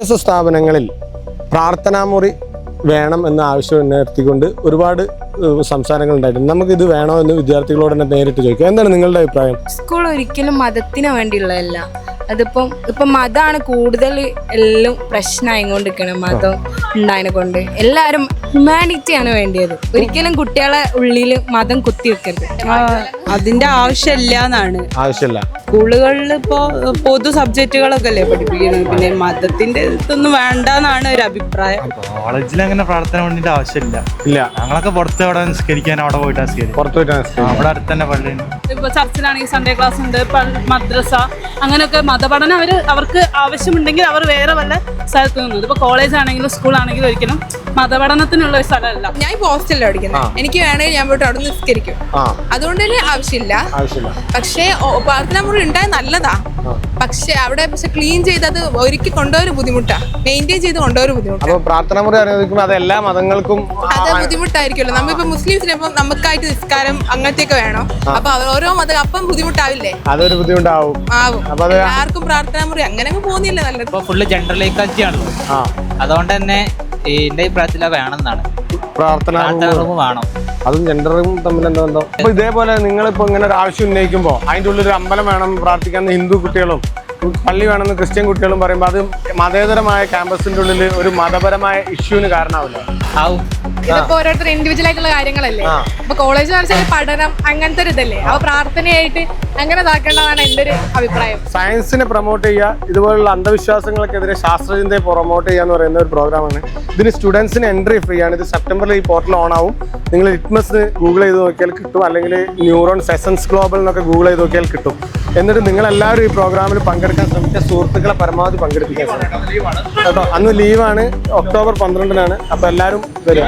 വിദ്യാഭ്യാസ സ്ഥാപനങ്ങളിൽ പ്രാർത്ഥനാമുറി വേണം എന്ന ആവശ്യം ഉയർത്തിക്കൊണ്ട് ഒരുപാട് സംസാരങ്ങൾ ഉണ്ടായിട്ടുണ്ട്. നമുക്ക് ഇത് വേണോ എന്ന് വിദ്യാർത്ഥികളോട് തന്നെ നേരിട്ട് ചോദിക്കുക എന്താണ് നിങ്ങളുടെ അഭിപ്രായം? സ്കൂൾ ഒരിക്കലും മതത്തിന് വേണ്ടിയുള്ളതല്ല. അതിപ്പം ഇപ്പം മതമാണ് കൂടുതൽ എല്ലാം പ്രശ്നമായി കൊണ്ടിരിക്കണം മതം ഉണ്ടായതിനെ കൊണ്ട്. എല്ലാവരും ഹ്യൂമാനിറ്റിയാണ് വേണ്ടിയത്. ഒരിക്കലും കുട്ടികളെ ഉള്ളിൽ മതം കുത്തി വെക്കരുത്. അതിന്റെ ആവശ്യമില്ല എന്നാണ്. ആവശ്യമില്ല. സ്കൂളുകളിൽ ഇപ്പോ പൊതു സബ്ജക്റ്റുകളൊക്കെ അല്ലേ പഠിപ്പിക്കുന്നത്. പിന്നെ മതത്തിന്റെ ഇതൊന്നും വേണ്ടെന്നാണ് ഒരു അഭിപ്രായം. കോളേജിൽ അങ്ങനെ പ്രാർത്ഥന വേണ്ടിട്ട് ആവശ്യമില്ല. ഇല്ല. ഞങ്ങളൊക്കെ പുറത്ത് അവിടെ നിസ്കരിക്കാൻ അവിടെ പോയിട്ട് നിസ്കരിക്കും പുറത്തു അവിടെ അടുത്ത് തന്നെ പള്ളി. ഇപ്പൊ ചർച്ചിലാണെങ്കിൽ സൺഡേ ക്ലാസ് ഉണ്ട് മദ്രസ അങ്ങനെയൊക്കെ മതപഠനം അവർ അവർക്ക് ആവശ്യമുണ്ടെങ്കിൽ അവർ വേറെ വല്ല സ്ഥലത്ത് നിന്നത് ഇപ്പൊ കോളേജ് ആണെങ്കിലും സ്കൂൾ ആണെങ്കിലും ഒരിക്കലും മതപഠനത്തിനുള്ള ഒരു സ്ഥലമല്ല. ഞാൻ ഇപ്പോൾ ഹോസ്റ്റലിലാണ് പഠിക്കുന്നത് എനിക്ക് വേണമെങ്കിൽ ഞാൻ പോയിട്ട് അവിടെ നിസ്കരിക്കും. ആ. അതുകൊണ്ട് തന്നെ ആവശ്യമില്ല. ആവശ്യമില്ല. പക്ഷേ പ്രാർത്ഥനാ മുറി ഉണ്ടായ നല്ലതാ. പക്ഷെ അവിടെ പക്ഷെ ക്ലീൻ ചെയ്തത് ഒരുക്കി കൊണ്ടുപോയൊരു ബുദ്ധിമുട്ടാ. മെയിന്റെയിൻ ചെയ്ത് കൊണ്ടുപോയൊരു ബുദ്ധിമുട്ടാണ് പ്രാർത്ഥന പ്രാർത്ഥനാമുറി അനുവദിക്കുമ്പോൾ അത് എല്ലാ മതങ്ങൾക്കും അത് ബുദ്ധിമുട്ടായിരിക്കുമല്ലോ. നമ്മളിപ്പോ മുസ്ലിംസിന് ഇപ്പം നമുക്കായിട്ട് നിസ്കാരം അങ്ങനത്തെയൊക്കെ വേണം? അപ്പൊ ഓരോ മതം അപ്പം ബുദ്ധിമുട്ടാവില്ലേ? അതൊരു ബുദ്ധിമുട്ടാവും. ആവും. ആർക്കും പ്രാർത്ഥന മുറി അങ്ങനെ പോകുന്നില്ല നല്ലത്. ഇപ്പൊ ഫുള്ള് ജെൻഡർ ആ. അതുകൊണ്ട് തന്നെ എന്റെ അഭിപ്രായത്തിൽ വേണമെന്നാണ്. പ്രാർത്ഥനാ പ്രാർത്ഥന റൂം വേണം. അതും ജെൻഡറും തമ്മിൽ എന്താ ബന്ധം? അപ്പൊ ഇതേപോലെ നിങ്ങളിപ്പോ ഇങ്ങനെ ഒരു ആവശ്യം ഉന്നയിക്കുമ്പോൾ അതിന്റെ ഉള്ളിൽ ഒരു അമ്പലം വേണം പ്രാർത്ഥിക്കാൻ ഹിന്ദു കുട്ടികളും പള്ളി വേണമെന്ന് ക്രിസ്ത്യൻ കുട്ടികളും പറയുമ്പോൾ അത് മതേതരമായ ക്യാമ്പസിന്റെ ഉള്ളിൽ ഒരു മതപരമായ ഇഷ്യൂവിന് കാരണമാവില്ല. ആവും ഇതിപ്പോ ഓരോരുത്തർ ഇൻഡിവിജ്വൽ ആയിട്ടുള്ള കാര്യങ്ങളല്ലേ. അപ്പൊ കോളേജ് വെച്ചാൽ പഠനം അങ്ങനത്തെ ഒരു ഇതല്ലേ? അപ്പൊ പ്രാർത്ഥനയായിട്ട് അങ്ങനെ ഇതാക്കേണ്ടതാണ് എന്റെ ഒരു അഭിപ്രായം. സയൻസിനെ പ്രൊമോട്ട് ചെയ്യുക ഇതുപോലുള്ള അന്ധവിശ്വാസങ്ങൾക്കെതിരെ ശാസ്ത്രചിന്തയെ പ്രൊമോട്ട് ചെയ്യുക എന്ന് പറയുന്ന ഒരു പ്രോഗ്രാമാണ് ഇതിന് സ്റ്റുഡൻസിന് എൻട്രി ഫ്രീ ആണ്. ഇത് സെപ്റ്റംബറിൽ ഈ പോർട്ടൽ ഓൺ ആവും. നിങ്ങൾ ലിറ്റ്മസ് ഗൂഗിൾ ചെയ്ത് നോക്കിയാൽ കിട്ടും. അല്ലെങ്കിൽ ന്യൂറോൺ സെസൻസ് ഗ്ലോബൽ എന്നൊക്കെ ഗൂഗിൾ ചെയ്ത് നോക്കിയാൽ കിട്ടും. എന്നിട്ട് നിങ്ങൾ എല്ലാവരും ഈ പ്രോഗ്രാമിൽ പങ്കെടുക്കാൻ ശ്രമിച്ച സുഹൃത്തുക്കളെ പരമാവധി പങ്കെടുപ്പിക്കാൻ കേട്ടോ അന്ന് ലീവാണ് ഒക്ടോബർ പന്ത്രണ്ടിനാണ്. അപ്പോൾ എല്ലാവരും വരിക.